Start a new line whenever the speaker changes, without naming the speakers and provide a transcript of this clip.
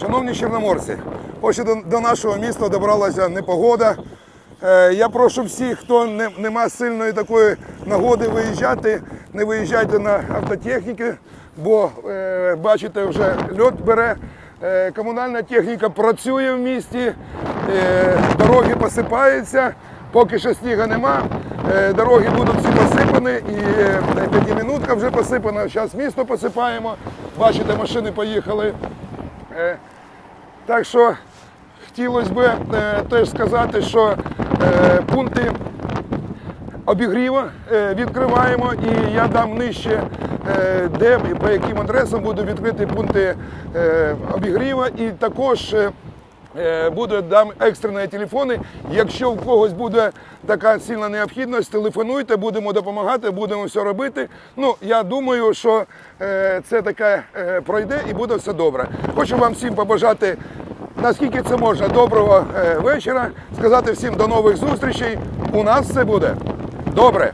Шановні чорноморці, ось до, до нашого міста добралася непогода. Е, я прошу всіх, хто не, не має сильної такої нагоди виїжджати, не виїжджайте на автотехніки, бо е, бачите, вже льот бере. Е, комунальна техніка працює в місті, е, дороги посипаються, поки що снігу нема. Е, дороги будуть всі посипані і е, п'ятимінутка вже посипана. Зараз місто посипаємо. Бачите, машини поїхали. Е, Так що хотілося б е, теж сказати, що е, пункти обігріву відкриваємо і я дам нижче, де і по яким адресам будуть відкрити пункти обігріву і також. Е, Буде дам екстрені телефони. Якщо в когось буде така сильна необхідність, телефонуйте, будемо допомагати, будемо все робити. Ну я думаю, що е, це таке е, пройде і буде все добре. Хочу вам всім побажати, наскільки це можна, доброго вечора. Сказати всім до нових зустрічей. У нас все буде добре.